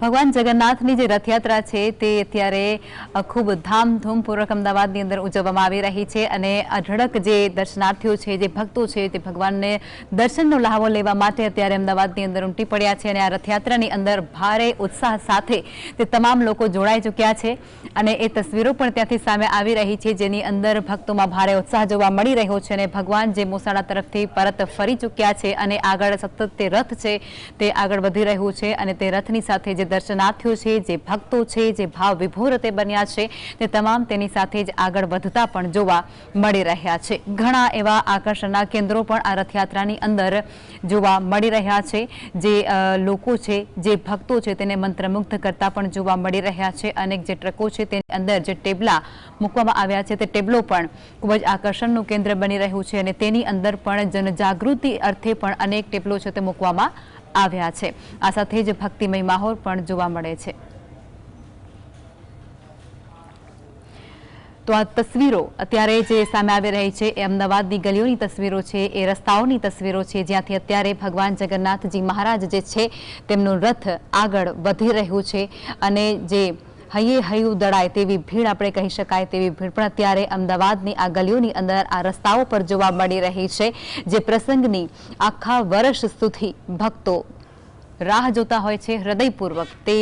ભગવાન જગન્નાથની જે રથયાત્રા છે તે અત્યારે ખૂબ ધામધૂમપૂર્વક અમદાવાદની અંદર ઉજવવામાં આવી રહી છે અને અઢળક જે દર્શનાર્થીઓ છે, જે ભક્તો છે તે ભગવાનને દર્શનનો લાહવો લેવા માટે અત્યારે અમદાવાદની અંદર ઉમટી પડ્યા છે અને આ રથયાત્રાની અંદર ભારે ઉત્સાહ સાથે તે તમામ લોકો જોડાઈ ચૂક્યા છે અને એ તસવીરો પણ ત્યાંથી સામે આવી રહી છે જેની અંદર ભક્તોમાં ભારે ઉત્સાહ જોવા મળી રહ્યો છે અને ભગવાન જે મોસાળા તરફથી પરત ફરી ચૂક્યા છે અને આગળ સતત તે રથ છે તે આગળ વધી રહ્યું છે અને તે રથની સાથે જે દર્શનાર્થીઓ છે, જે ભક્તો છે, જે ભાવ વિભોર તે બન્યા છે તે તમામ તેની સાથે જ આગળ વધતા પણ જોવા મળી રહ્યા છે. ઘણા એવા આકર્ષણના કેન્દ્રો પણ આ રથયાત્રાની અંદર જોવા મળી રહ્યા છે. જે લોકો છે, જે ભક્તો છે તેને મંત્રમુગ્ધ કરતા પણ જોવા મળી રહ્યા છે. અનેક જે ટ્રકો છે તેની અંદર જે ટેબલા મૂકવામાં આવ્યા છે તે ટેબલો પણ ખૂબ જ આકર્ષણનું કેન્દ્ર બની રહ્યું છે અને તેની અંદર પણ જનજાગૃતિ અર્થે પણ અનેક ટેબલો છે તે મૂકવામાં આવ્યા છે. આ સાથે જ ભક્તિમય માહોલ પણ જોવા મળે છે. તો આ તસવીરો અત્યારે જે સામે આવી રહી છે, એ અમદાવાદની ગલીઓની તસવીરો છે, એ રસ્તાઓની તસવીરો છે, જ્યાંથી અત્યારે ભગવાન જગન્નાથજી મહારાજ જે છે, તેમનું રથ આગળ વધી રહ્યું છે. અને જે હૈયે હૈયું દડાય તેવી ભીડ આપણે કહી શકાય તેવી ભીડ. પણ અત્યારે અમદાવાદની આ ગલીઓની અંદર આ રસ્તાઓ પર જોવા મળી રહી છે, જે પ્રસંગની આખા વર્ષ સુધી ભક્તો રાહ જોતા હોય છે, હૃદયપૂર્વક. તે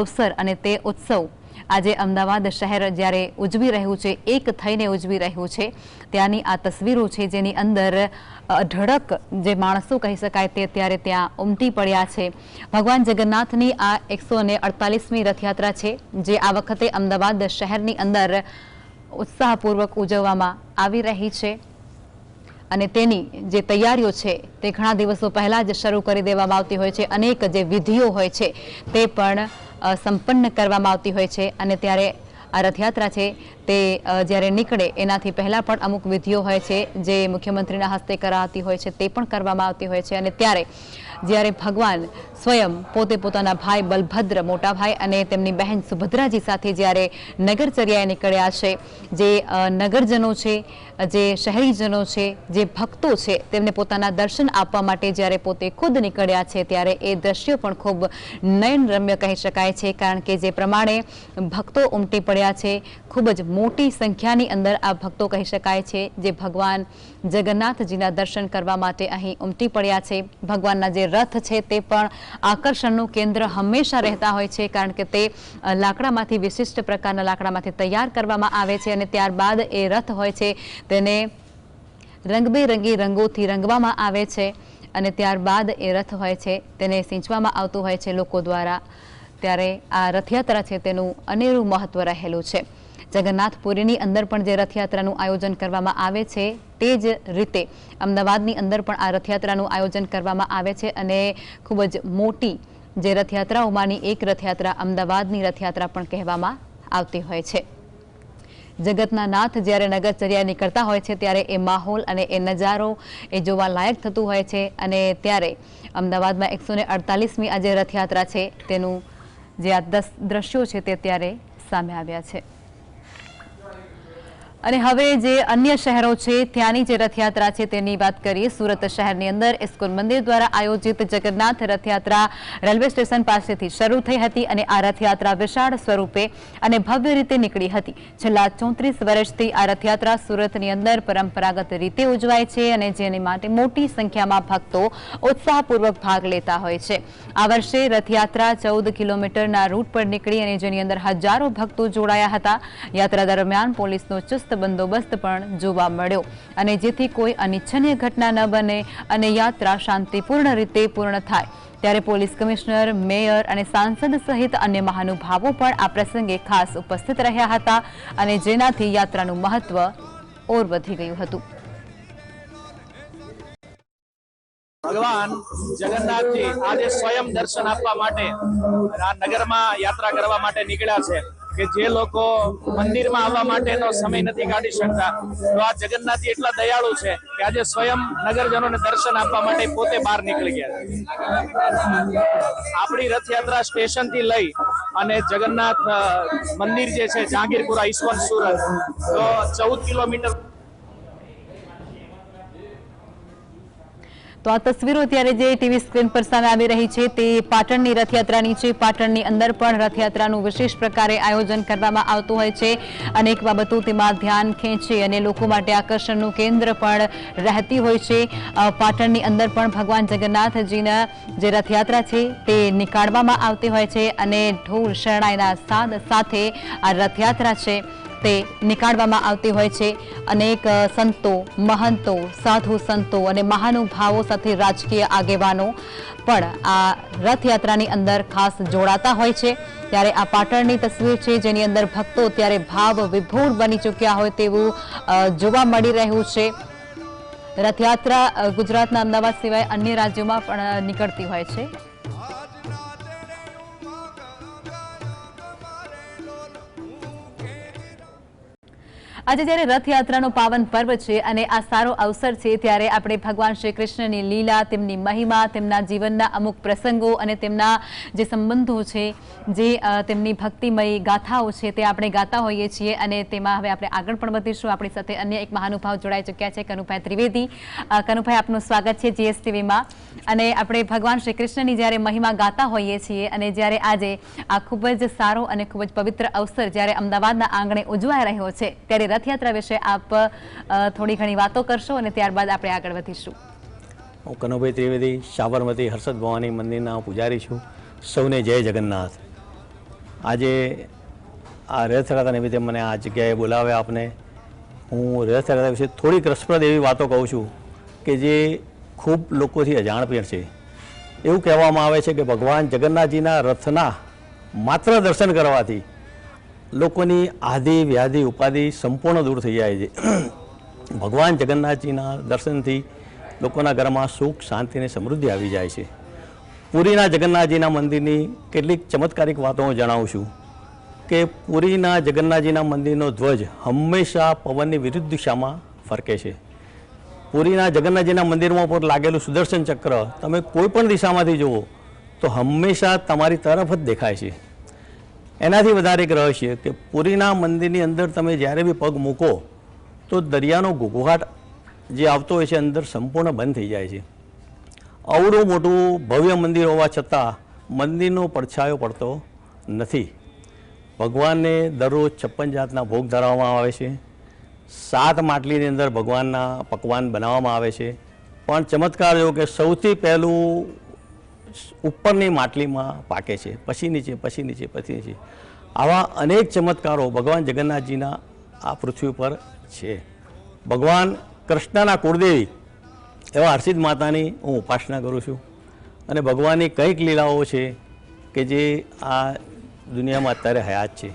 અવસર અને તે ઉત્સવ આજે અમદાવાદ શહેર જ્યારે ઉજવી રહ્યું છે, એક થઈને ઉજવી રહ્યું છે, ત્યાંની આ તસવીરો છે જેની અંદર અઢળક જે માણસો કહી શકાય તે અત્યારે ત્યાં ઉમટી પડ્યા છે. ભગવાન જગન્નાથની આ એકસો ને અડતાલીસમી રથયાત્રા છે, જે આ વખતે અમદાવાદ શહેરની અંદર ઉત્સાહપૂર્વક ઉજવવામાં આવી રહી છે. અને તેની જે તૈયારીઓ છે તે ઘણા દિવસો પહેલાં જ શરૂ કરી દેવામાં આવતી હોય છે. અનેક જે વિધિઓ હોય છે તે પણ સંપન્ન કરવામાં આવતી હોય છે અને ત્યારે આ રથયાત્રા છે તે જ્યારે નીકળે એનાથી પહેલાં પણ અમુક વિધિઓ હોય છે જે મુખ્યમંત્રીના હસ્તે કરાતી હોય છે તે પણ કરવામાં આવતી હોય છે અને ત્યારે જ્યારે ભગવાન સ્વયં પોતે પોતાના ભાઈ બલભદ્ર મોટા ભાઈ અને તેમની બહેન સુભદ્રાજી સાથે જ્યારે નગરચર્યાએ નીકળ્યા છે, જે નગરજનો છે, જે શહેરીજનો છે, જે ભક્તો છે, તેમને પોતાના દર્શન આપવા માટે જ્યારે પોતે ખુદ નીકળ્યા છે, ત્યારે એ દ્રશ્યો પણ ખૂબ નયનરમ્ય કહી શકાય છે, કારણ કે જે પ્રમાણે ભક્તો ઉમટી પડ્યા છે, ખૂબ જ મોટી સંખ્યાની અંદર આ ભક્તો કહી શકાય છે, જે ભગવાન જગન્નાથજીના દર્શન કરવા માટે અહીં ઉમટી પડ્યા છે. ભગવાનના જે રથ છે તે પણ આકર્ષણનું કેન્દ્ર હંમેશા રહેતા હોય છે, કારણ કે તે લાકડામાંથી વિશિષ્ટ પ્રકારના લાકડામાંથી તૈયાર કરવામાં આવે છે અને ત્યારબાદ એ રથ હોય છે તેને રંગબેરંગી રંગોથી રંગવામાં આવે છે અને ત્યારબાદ એ રથ હોય છે તેને સિંચવામાં આવતું હોય છે લોકો દ્વારા. ત્યારે આ રથયાત્રા છે તેનું અનેરું મહત્વ રહેલું છે. જગન્નાથપુરીની અંદર પણ જે રથયાત્રાનું આયોજન કરવામાં આવે છે, તે જ રીતે અમદાવાદની અંદર પણ આ રથયાત્રાનું આયોજન કરવામાં આવે છે અને ખૂબ જ મોટી જે રથયાત્રાઓમાંની એક રથયાત્રા અમદાવાદની રથયાત્રા પણ કહેવામાં આવતી હોય છે. જગતના નાથ જ્યારે નગરચર્યા નીકળતા હોય છે, ત્યારે એ માહોલ અને એ નજારો એ જોવા લાયક થતું હોય છે અને ત્યારે અમદાવાદમાં એકસો ને અડતાલીસમી આ જે રથયાત્રા છે, તેનું જે આ દસ દ્રશ્યો છે, તે ત્યારે સામે આવ્યા છે. અને હવે જે અન્ય શહેરો છે, ત્યાંની જે રથયાત્રા છે, તેની વાત કરીએ. સુરત શહેરની અંદર ઇસ્કોન મંદિર દ્વારા આયોજિત જગન્નાથ રથયાત્રા રેલવે સ્ટેશન પાસેથી શરૂ થઈ હતી અને આ રથયાત્રા વિશાળ સ્વરૂપે અને ભવ્ય રીતે નીકળી હતી. છેલ્લા ચોત્રીસ વર્ષથી આ રથયાત્રા સુરતની અંદર પરંપરાગત રીતે ઉજવાય છે અને જેની માટે મોટી સંખ્યામાં ભક્તો ઉત્સાહપૂર્વક ભાગ લેતા હોય છે. આ વર્ષે રથયાત્રા ચૌદ કિલોમીટરના રૂટ પર નીકળી અને જેની અંદર હજારો ભક્તો જોડાયા હતા. યાત્રા દરમિયાન પોલીસનો ચુસ્ત બંદોબસ્ત પણ જોવા મળ્યો. અને જેથી કોઈ અનિચ્છનીય ઘટના ન બને અને યાત્રા શાંતિપૂર્ણ રીતે પૂર્ણ થાય. ત્યારે પોલીસ કમિશનર, મેયર અને સાંસદ સહિત અન્ય મહાનુભાવો પણ આ પ્રસંગે ખાસ ઉપસ્થિત રહ્યા હતા અને જેનાથી યાત્રાનું મહત્વ ઓર વધી ગયું હતું. ભગવાન જગન્નાથજી આજે સ્વયં દર્શન આપવા માટે નગરમાં યાત્રા કરવા માટે નીકળ્યા છે. કે જે લોકો મંદિરમાં આવવા માટેનો સમય નથી કાઢી શકતા. તો આ જગન્નાથજી એટલા દયાળુ છે કે આજે સ્વયં નગરજનોને દર્શન આપવા માટે પોતે બહાર નીકળી ગયા આપણી રથયાત્રા સ્ટેશનથી લઈ અને જગન્નાથ મંદિર જે છે, જહાંગીરપુરા ઈશ્વર સુરત, તો ચૌદ કિલોમીટર તો આ તસવીરો અત્યારે જે ટીવી સ્ક્રીન પર સામે આવી રહી છે, તે પાટણની રથયાત્રાની છે. પાટણની અંદર પણ રથયાત્રાનું વિશેષ પ્રકારે આયોજન કરવામાં આવતું હોય છે. અનેક બાબતો તેમાં ધ્યાન ખેંચે અને લોકો માટે આકર્ષણનું કેન્દ્ર પણ રહેતી હોય છે. પાટણની અંદર પણ ભગવાન જગન્નાથજીના જે રથયાત્રા છે, તે નીકાળવામાં આવતી હોય છે અને ઢોલ શરણાઈના સાદ સાથે આ રથયાત્રા છે. તે નીકાળવામાં આવતી હોય છે. અનેક સંતો, મહંતો, સાધુ સંતો અને મહાનુભાવો સાથે રાજકીય આગેવાનો પણ આ રથયાત્રાની અંદર ખાસ જોડાતા હોય છે. ત્યારે આ પાટણની તસવીર છે, જેની અંદર ભક્તો ત્યારે ભાવ વિભોર બની ચૂક્યા હોય તેવું જોવા મળી રહ્યું છે. રથયાત્રા ગુજરાતના અમદાવાદ સિવાય અન્ય રાજ્યોમાં પણ નીકળતી હોય છે. આજે જ્યારે રથયાત્રાનો પાવન પર્વ છે અને આ સારો અવસર છે, ત્યારે આપણે ભગવાન શ્રી કૃષ્ણની લીલા, તેમની મહિમા, તેમના જીવનના અમુક પ્રસંગો અને તેમના જે સંબંધો છે, જે તેમની ભક્તિમય ગાથાઓ છે તે આપણે ગાતા હોઈએ છીએ અને તેમાં હવે આપણે આગળ પણ વધીશું. આપણી સાથે અન્ય એક મહાનુભાવ જોડાઈ ચૂક્યા છે, કનુભાઈ ત્રિવેદી. કનુભાઈ, આપનું સ્વાગત છે જીએસટીવીમાં. અને આપણે ભગવાન શ્રી કૃષ્ણની જ્યારે મહિમા ગાતા હોઈએ છીએ અને જ્યારે આજે આ ખૂબ જ સારો અને ખૂબ જ પવિત્ર અવસર જ્યારે અમદાવાદના આંગણે ઉજવાઈ રહ્યો છે, ત્યારે રથયાત્રા વિશે આપ થોડી ઘણી વાતો કરશો અને ત્યારબાદ આપણે આગળ વધીશું. હું કનુભાઈ ત્રિવેદી, સાબરમતી હર્ષદ ભવાની મંદિરના પૂજારી છું. સૌને જય જગન્નાથ. આજે આ રથયાત્રા નિમિત્તે મને આ જગ્યાએ બોલાવ્યા આપને. હું રથયાત્રા વિશે થોડીક રસપ્રદ એવી વાતો કહું છું કે જે ખૂબ લોકોથી અજાણ પણ છે. એવું કહેવામાં આવે છે કે ભગવાન જગન્નાથજીના રથના માત્ર દર્શન કરવાથી લોકોની આધિ, વ્યાધિ, ઉપાધિ સંપૂર્ણ દૂર થઈ જાય છે. ભગવાન જગન્નાથજીના દર્શનથી લોકોના ઘરમાં સુખ, શાંતિ અને સમૃદ્ધિ આવી જાય છે. પુરીના જગન્નાથજીના મંદિરની કેટલીક ચમત્કારિક વાતો હું જણાવું છું કે પુરીના જગન્નાથજીના મંદિરનો ધ્વજ હંમેશા પવનની વિરુદ્ધ દિશામાં ફરકે છે. પુરીના જગન્નાથજીના મંદિરમાં ઉપર લાગેલું સુદર્શન ચક્ર તમે કોઈ પણ દિશામાંથી જુઓ તો હંમેશા તમારી તરફ જ દેખાય છે. એનાથી વધારે એક રહસ્ય કે પુરીના મંદિરની અંદર તમે જ્યારે બી પગ મૂકો, તો દરિયાનો ઘૂઘાટ જે આવતો હોય છે અંદર સંપૂર્ણ બંધ થઈ જાય છે. અવડું મોટું ભવ્ય મંદિર હોવા છતાં મંદિરનો પડછાયો પડતો નથી. ભગવાનને દરરોજ છપ્પન જાતના ભોગ ધરાવવામાં આવે છે. સાત માટલીની અંદર ભગવાનના પકવાન બનાવવામાં આવે છે. પણ ચમત્કાર એવો કે સૌથી પહેલું ઉપરની માટલીમાં પાકે છે, પછી નીચે પછી નીચે પછી નીચે. આવા અનેક ચમત્કારો ભગવાન જગન્નાથજીના આ પૃથ્વી પર છે. ભગવાન કૃષ્ણના કુળદેવી એવા હર્ષિદ માતાની હું ઉપાસના કરું છું. અને ભગવાનની કંઈક લીલાઓ છે કે જે આ દુનિયામાં અત્યારે હયાત છે.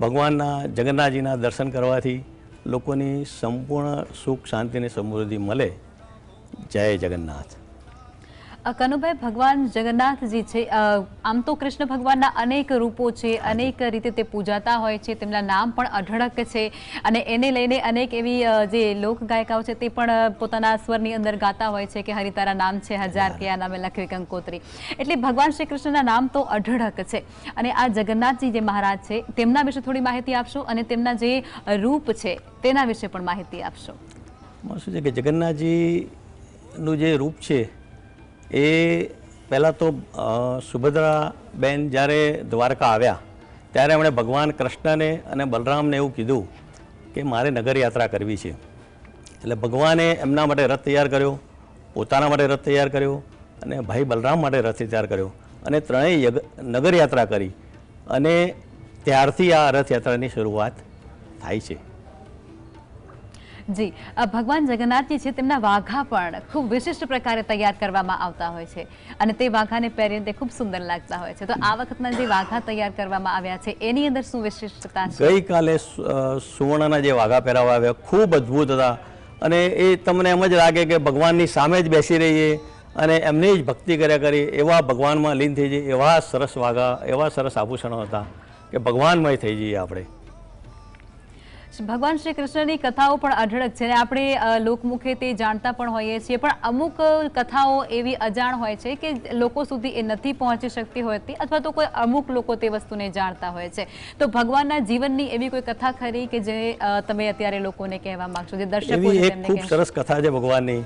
ભગવાનના જગન્નાથજીના દર્શન કરવાથી લોકોની સંપૂર્ણ સુખ, શાંતિ અને સમૃદ્ધિ મળે. જય જગન્નાથ. કનુભાઈ ભગવાન જગન્નાથજી છે. આમ તો કૃષ્ણ ભગવાનના અનેક રૂપો છે અનેક રીતે તે પૂજાતા હોય છે તેમના નામ પણ અઢળક છે અને એને લઈને અનેક એવી જે લોક ગાયિકાઓ છે તે પણ પોતાના સ્વરની અંદર ગાતા હોય છે કે હરિતારા નામ છે હજાર કે આ નામે લખવી કંકોત્રી. એટલે ભગવાન શ્રી કૃષ્ણના નામ તો અઢળક છે. અને આ જગન્નાથજી જે મહારાજ છે તેમના વિશે થોડી માહિતી આપશો અને તેમના જે રૂપ છે તેના વિશે પણ માહિતી આપશો. શું છે કે જગન્નાથજીનું જે રૂપ છે એ પહેલાં તો સુભદ્રાબેન જ્યારે દ્વારકા આવ્યા, ત્યારે એમણે ભગવાન કૃષ્ણને અને બલરામને એવું કીધું કે મારે નગરયાત્રા કરવી છે. એટલે ભગવાને એમના માટે રથ તૈયાર કર્યો, પોતાના માટે રથ તૈયાર કર્યો અને ભાઈ બલરામ માટે રથ તૈયાર કર્યો અને ત્રણેય યગ- નગર યાત્રા કરી અને ત્યારથી આ રથયાત્રાની શરૂઆત થાય છે. જી. ભગવાન જગન્નાથજી છે, તેમના વાઘા પણ ખૂબ વિશિષ્ટ પ્રકારે તૈયાર કરવામાં આવતા હોય છે. અને તે વાઘાને પહેરીને તે ખૂબ સુંદર લાગતા હોય છે. તો આ વખતના જે વાઘા તૈયાર કરવામાં આવ્યા છે, એની અંદર શું વિશિષ્ટતા છે? ગઈકાલે સુવર્ણના જે વાઘા પહેરાવા આવ્યા, ખૂબ અદ્ભુત હતા. અને એ તમને એમ જ લાગે કે ભગવાનની સામે જ બેસી રહીએ અને એમની જ ભક્તિ કર્યા કરી એવા ભગવાનમાં લીન થઈ જઈએ, એવા સરસ વાઘા, એવા સરસ આભૂષણો હતા કે ભગવાનમય થઈ જઈએ આપણે. ભગવાન શ્રી કૃષ્ણની કથાઓ પણ અઢળક છે આપણે લોકમુખે તે જાણતા પણ હોઈએ છીએ. પણ અમુક કથાઓ એવી અજાણ હોય છે કે લોકો સુધી એ નથી પહોંચી શકતી હોતી અથવા તો કોઈ અમુક લોકો તે વસ્તુને જાણતા હોય છે. તો ભગવાનના જીવનની એવી કોઈ કથા ખરી કે જે તમે અત્યારે લોકોને કહેવા માંગશો જે દર્શકો એક ખૂબ સરસ કથા છે ભગવાનની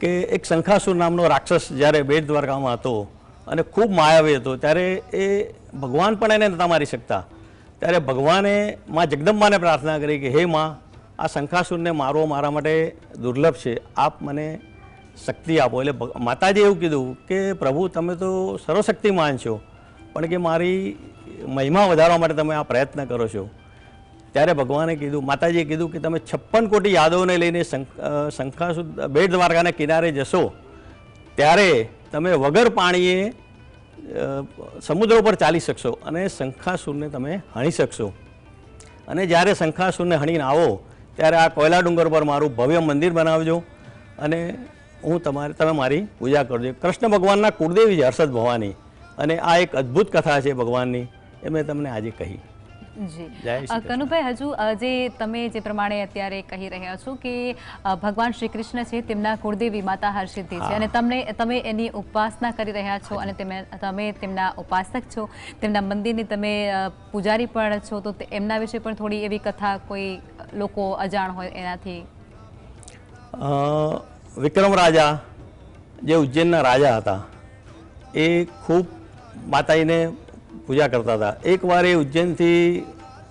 કે એક શંખાસુર નામનો રાક્ષસ જ્યારે બેટ દ્વારકામાં હતો અને ખૂબ માયાવી હતો ત્યારે એ ભગવાન પણ એને નતા મારી શકતા. ત્યારે ભગવાને માં જગદંબાને પ્રાર્થના કરી કે, હે માં, આ શંખાસુરને મારવો મારા માટે દુર્લભ છે. આપ મને શક્તિ આપો. એટલે માતાજીએ એવું કીધું કે, પ્રભુ, તમે તો સર્વશક્તિમાન છો, પણ કે મારી મહિમા વધારવા માટે તમે આ પ્રયત્ન કરો છો. ત્યારે ભગવાને કીધું, માતાજીએ કીધું કે, તમે છપ્પન કોટી યાદવને લઈને શંખ- શંખાસુર બેટ દ્વારકાના કિનારે જશો. ત્યારે તમે વગર પાણીએ સમુદ્ર ઉપર ચાલી શકશો અને શંખાસુરને તમે હણી શકશો. અને જ્યારે શંખાસુરને હણીને આવો, ત્યારે આ કોયલા ડુંગર પર મારું ભવ્ય મંદિર બનાવજો અને હું તમારે, તમે મારી પૂજા કરજો. કૃષ્ણ ભગવાનના કુળદેવી છે હર્ષદ ભવાની. અને આ એક અદ્ભુત કથા છે ભગવાનની, એ મેં તમને આજે કહી. જી. કનુભાઈ હજુ જે તમે જે પ્રમાણે અત્યારે કહી રહ્યા છો કે ભગવાન શ્રી કૃષ્ણ છે તેમના કુળદેવી માતા હરસિદ્ધિ છે. અને તમને તમે એની ઉપાસના કરી રહ્યા છો અને તમે તમે તેમના ઉપાસક છો. તેમના મંદિરની તમે પૂજારી પણ છો. તો તે- એમના વિશે પણ થોડી એવી કથા કોઈ લોકો અજાણ હોય એનાથી? વિક્રમ રાજા જે ઉજ્જૈનના રાજા હતા એ ખૂબ માતાજીને પૂજા કરતા હતા. એકવાર એ ઉજ્જૈનથી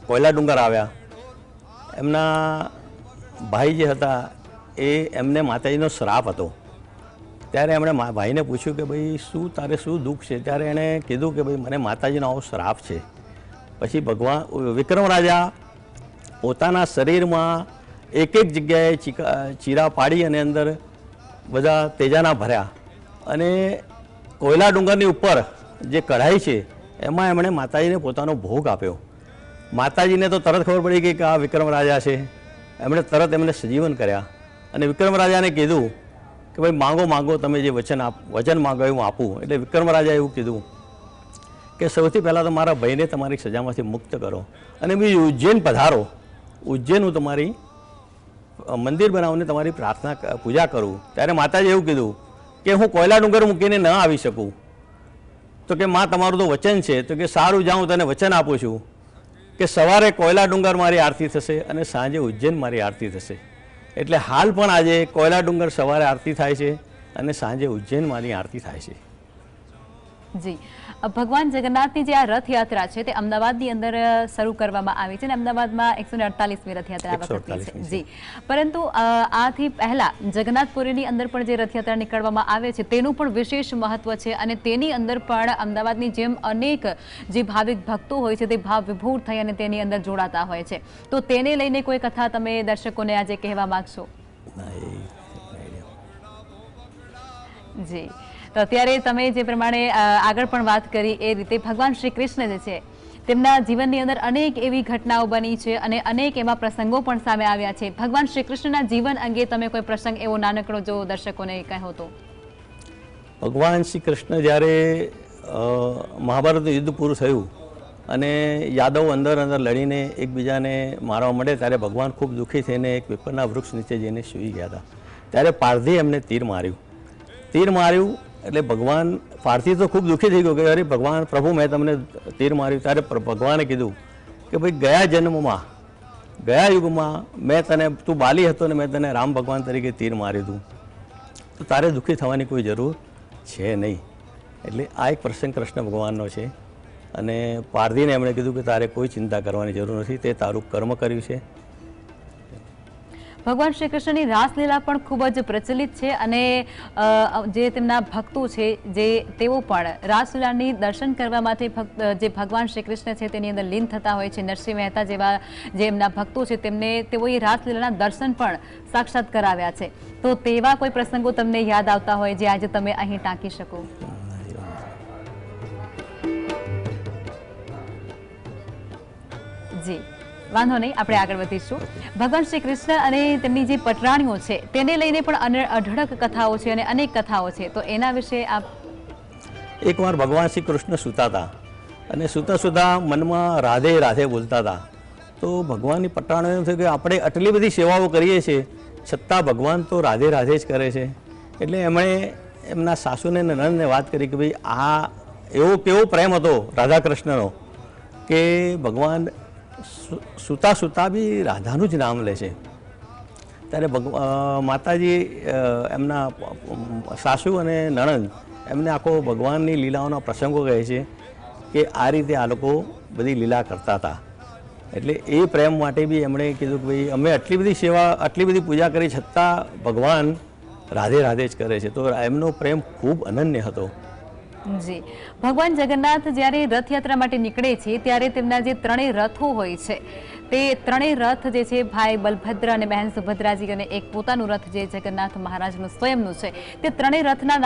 કોયલા ડુંગર આવ્યા. એમના ભાઈ જે હતા, એ એમને માતાજીનો શ્રાપ હતો. ત્યારે એમણે ભાઈને પૂછ્યું કે ભાઈ, શું તારે શું દુઃખ છે? ત્યારે એણે કીધું કે ભાઈ, મને માતાજીનો આવો શ્રાપ છે. પછી ભગવાન વિક્રમ રાજા પોતાના શરીરમાં એક એક જગ્યાએ ચીરા પાડી અને અંદર બધા તેજાના ભર્યા. અને કોયલા ડુંગરની ઉપર જે કઢાઈ છે એમાં એમણે માતાજીને પોતાનો ભોગ આપ્યો. માતાજીને તો તરત ખબર પડી ગઈ કે આ વિક્રમ રાજા છે. એમણે તરત એમને સજીવન કર્યા. અને વિક્રમ રાજાને કીધું કે ભાઈ, માંગો માંગો, તમે જે વચન આપ, વચન માંગો એ હું આપું. એટલે વિક્રમ રાજા એવું કીધું કે સૌથી પહેલાં તો મારા ભાઈને તમારી સજામાંથી મુક્ત કરો અને બીજું ઉજ્જૈન પધારો. ઉજ્જૈન હું તમારી મંદિર બનાવીને તમારી પ્રાર્થના પૂજા કરું. ત્યારે માતાજી એવું કીધું કે હું કોયલા ડુંગર મૂકીને ન આવી શકું. તો કે માં, તમારું તો વચન છે. તો કે સારું, જાઉં, તને વચન આપું છું. કે સવારે કોયલા ડુંગર મારી આરતી થશે અને સાંજે ઉજ્જૈન મારી આરતી થશે. એટલે હાલ પણ આજે કોયલા ડુંગર સવારે આરતી થાય છે અને સાંજે ઉજ્જૈન મારી આરતી થાય છે. જી. ભગવાન જગન્નાથની જે આ રથયાત્રા છે તે અમદાવાદની અંદર શરૂ કરવામાં આવી છે અને અમદાવાદમાં એકસો ને અડતાલીસમી રથયાત્રા આ વખતની 148 છે છે. જી પરંતુ આથી પહેલા જગન્નાથપુરીની અંદર પણ જે રથયાત્રા નીકળવામાં આવે છે તેનું પણ વિશેષ મહત્વ છે અને તેની અંદર પણ અમદાવાદની જેમ અનેક જે ભાવિક ભક્તો હોય છે તે ભાવ વિભૂર થઈ અને તેની અંદર જોડાતા હોય છે તો તેને લઈને કોઈ કથા તમે દર્શકોને આજે કહેવા માંગશો. જી તો અત્યારે તમે જે પ્રમાણે આગળ પણ વાત કરી, એ રીતે ભગવાન શ્રી કૃષ્ણ જે છે, તેમના જીવનની અંદર અનેક એવી ઘટનાઓ બની છે અને અનેક એવા પ્રસંગો પણ સામે આવ્યા છે. ભગવાન શ્રી કૃષ્ણના જીવન અંગે તમે કોઈ પ્રસંગ એવો નાનકડો જો દર્શકોને કહો તો? ભગવાન શ્રી કૃષ્ણ જ્યારે મહાભારતનું યુદ્ધ પૂરું થયું અને યાદવ અંદર અંદર લડીને એકબીજાને મારવા મળે ત્યારે ભગવાન ખૂબ દુઃખી થઈને એક પીપળના વૃક્ષ નીચે જઈને સૂઈ ગયા હતા. ત્યારે પારધી એમને તીર માર્યું. તીર માર્યું એટલે ભગવાન પારથી તો ખૂબ દુઃખી થઈ ગયો કે અરે ભગવાન પ્રભુ, મેં તમને તીર માર્યું ત્યારે ભગવાને કીધું કે ભાઈ ગયા જન્મમાં, ગયા યુગમાં મેં તને, તું બાલી હતો ને મેં તને રામ ભગવાન તરીકે તીર માર્યું હતું. તો તારે દુઃખી થવાની કોઈ જરૂર છે નહીં. એટલે આ એક પ્રસંગ કૃષ્ણ ભગવાનનો છે. અને પારધીને એમણે કીધું કે તારે કોઈ ચિંતા કરવાની જરૂર નથી, તે તારું કર્મ કર્યું છે. ભગવાન શ્રી કૃષ્ણની રાસલીલા પણ ખૂબ જ પ્રચલિત છે અને જે તેમના ભક્તો છે, જે તેઓ પણ રાસલીલાની દર્શન કરવા માટે જે ભગવાન શ્રી કૃષ્ણ છે તેની અંદર લીન થતા હોય છે, નરસિંહ મહેતા જેવા, જે એમના ભક્તો છે તેમને, તેઓએ રાસલીલાના દર્શન પણ સાક્ષાત કરાવ્યા છે. તો તેવા કોઈ પ્રસંગો તમને યાદ આવતા હોય જે આજે તમે અહીં ટાંકી શકો? જી. વાંધો નહીં, આપણે આગળ વધીશું. ભગવાન શ્રી કૃષ્ણ અને તેમની જે પટરાણીઓ છે, તેને લઈને પણ અઢળક કથાઓ છે અને અનેક કથાઓ છે. તો એના વિશે આપ એકવાર ભગવાન શ્રી કૃષ્ણ સૂતા હતા અને સૂતા સૂતા મનમાં રાધે રાધે બોલતા હતા. તો ભગવાનની એમ થયું કે આપણે આટલી બધી સેવાઓ કરીએ છીએ, છતાં ભગવાન તો રાધે રાધે જ કરે છે. એટલે એમણે એમના સાસુને નણંદને વાત કરી કે ભાઈ આ એવો કેવો પ્રેમ હતો રાધા કૃષ્ણનો કે ભગવાન સૂતા સૂતા બી રાધાનું જ નામ લે છે. ત્યારે માતાજી એમના સાસુ અને નણંદ એમને આખો ભગવાનની લીલાઓના પ્રસંગો કહે છે કે આ રીતે આ લોકો બધી લીલા કરતા હતા. એટલે એ પ્રેમ માટે બી એમણે કીધું કે ભાઈ, અમે આટલી બધી સેવા, આટલી બધી પૂજા કરી છતાં ભગવાન રાધે રાધે જ કરે છે. તો એમનો પ્રેમ ખૂબ અનન્ય હતો. જી. ભગવાન જગન્નાથ જ્યારે રથયાત્રા માટે નીકળે છે, ત્યારે તેમના જે ત્રણેય રથો હોય છે, તે ત્રણેય રથ જે છે, ભાઈ બલભદ્ર અને બહેન સુભદ્રાજી અને એક પોતાનું રથ જે જગન્નાથ મહારાજનું સ્વયંનું છે, તે ત્રણેય રથના